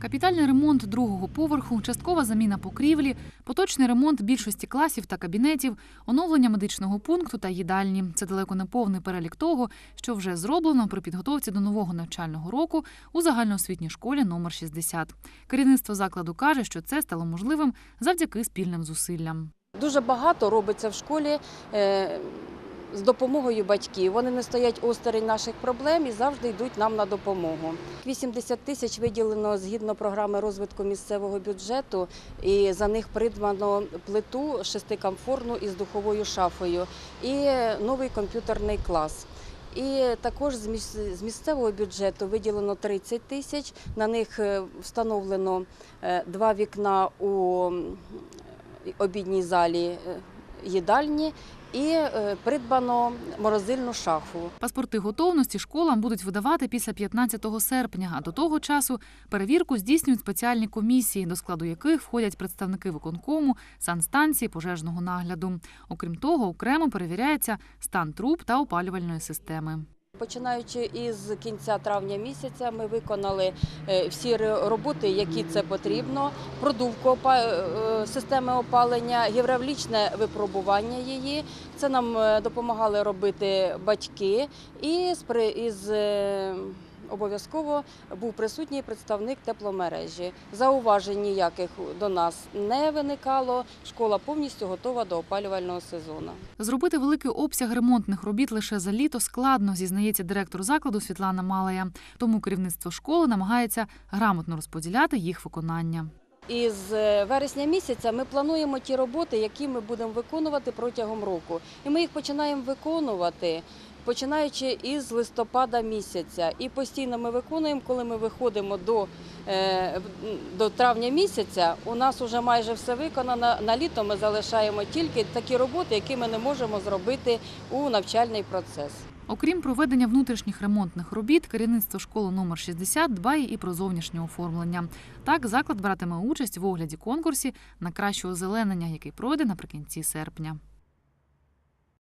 Капітальний ремонт другого поверху, часткова заміна покрівлі, поточний ремонт більшості класів та кабінетів, оновлення медичного пункту та їдальні. Це далеко не повний перелік того, що вже зроблено при підготовці до нового навчального року у загальноосвітній школі номер 60. Керівництво закладу каже, що це стало можливим завдяки спільним зусиллям. Дуже багато робиться в школі е, з допомогою батьків. Вони не стоять осторонь наших проблем і завжди йдуть нам на допомогу. 80 тисяч виділено згідно програми розвитку місцевого бюджету, і за них придбано плиту шестикамфорну із духовою шафою і новий комп'ютерний клас. І також з місцевого бюджету виділено 30 тисяч. На них е, встановлено е, два вікна у обідній залі е, їдальні і е, придбано морозильну шафу. Паспорти готовності школам будуть видавати після 15 серпня, а до того часу перевірку здійснюють спеціальні комісії, до складу яких входять представники виконкому, санстанції, пожежного нагляду. Окрім того, окремо перевіряється стан труб та опалювальної системи. Починаючи із кінця травня місяця, ми виконали е, всі роботи, які це потрібно. Продувку опа- е, системи опалення, гідравлічне випробування її. Це нам е, допомагали робити батьки. І з із е, обов'язково був присутній представник тепломережі. Зауважень ніяких до нас не виникало. Школа повністю готова до опалювального сезону. Зробити великий обсяг ремонтних робіт лише за літо складно, зізнається директор закладу Світлана Малая. Тому керівництво школи намагається грамотно розподіляти їх виконання. Із е, вересня місяця ми плануємо ті роботи, які ми будемо виконувати протягом року. І ми їх починаємо виконувати. Починаючи із листопада місяця, і постійно ми виконуємо, коли ми виходимо до, е, до травня місяця. У нас вже майже все виконано. На літо ми залишаємо тільки такі роботи, які ми не можемо зробити у навчальний процес. Окрім проведення внутрішніх ремонтних робіт, керівництво школи номер 60 дбає і про зовнішнє оформлення. Так, заклад братиме участь в огляді конкурсі на краще озеленення, який пройде наприкінці серпня.